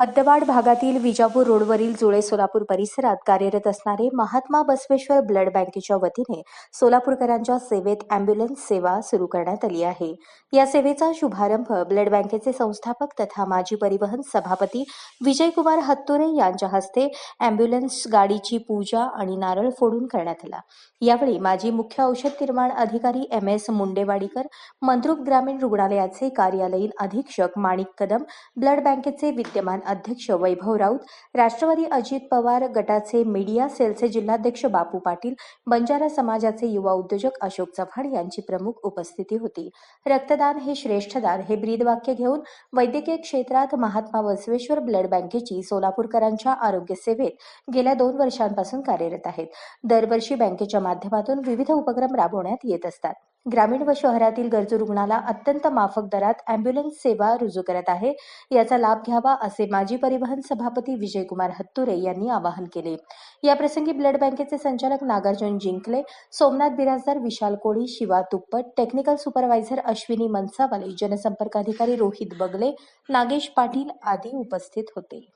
हद्दवाड भागातील विजापूर रोडवरील जुळे सोलापूर परिसरात कार्यरत असणारे महात्मा बसवेश्वर ब्लड बँकेच्या वतीने सोलापूरकरांच्या सेवेत अँब्युलन्स सेवा सुरू करण्यात आली आहे. या सेवेचा शुभारंभ ब्लड बँकेचे संस्थापक तथा माजी परिवहन सभापती विजयकुमार हत्तुरे यांच्या हस्ते अँब्युलन्स गाडीची पूजा आणि नारळ फोडून करण्यात आला. यावेळी माजी मुख्य औषध निर्माण अधिकारी एम एस मुंडेवाडीकर मंद्रुप ग्रामीण रुग्णालयाचे कार्यालयीन अधीक्षक माणिक कदम ब्लड बँकेचे विद्यमान अध्यक्ष वैभव राऊत राष्ट्रवादी अजित पवार गटाचे मीडिया सेलचे जिल्हाध्यक्ष बापू पाटील बंजारा समाजाचे युवा उद्योजक अशोक चव्हाण यांची प्रमुख उपस्थिती होती. रक्तदान हे श्रेष्ठदान हे ब्रीदवाक्य घेऊन वैद्यकीय क्षेत्रात महात्मा बसवेश्वर ब्लड बँकेची सोलापूरकरांच्या आरोग्य सेवेत गेल्या दोन वर्षांपासून कार्यरत आहेत. दरवर्षी बँकेच्या माध्यमातून विविध उपक्रम राबवण्यात येत असतात. ग्रामीण व शहरातील गरजू रुग्णाला अत्यंत माफक दरात अँब्युलन्स सेवा रुजू करत आहे. याचा लाभ घ्यावा असे माजी परिवहन सभापती विजयकुमार हत्तुरे यांनी आवाहन केले. याप्रसंगी ब्लड बँकेचे संचालक नागार्जुन जिंकले. सोमनाथ बिराजदार विशाल कोळी शिवा तुप्पट टेक्निकल सुपरवायझर अश्विनी मनसावाले जनसंपर्क अधिकारी रोहित बगले नागेश पाटील आदी उपस्थित होते.